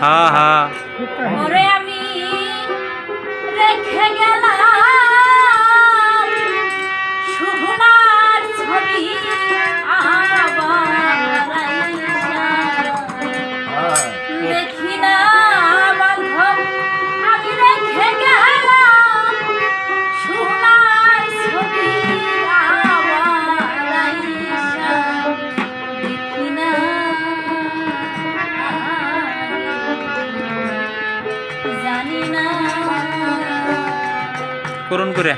হ্যাঁ হ্যাঁ আমি রেখে করুন করে।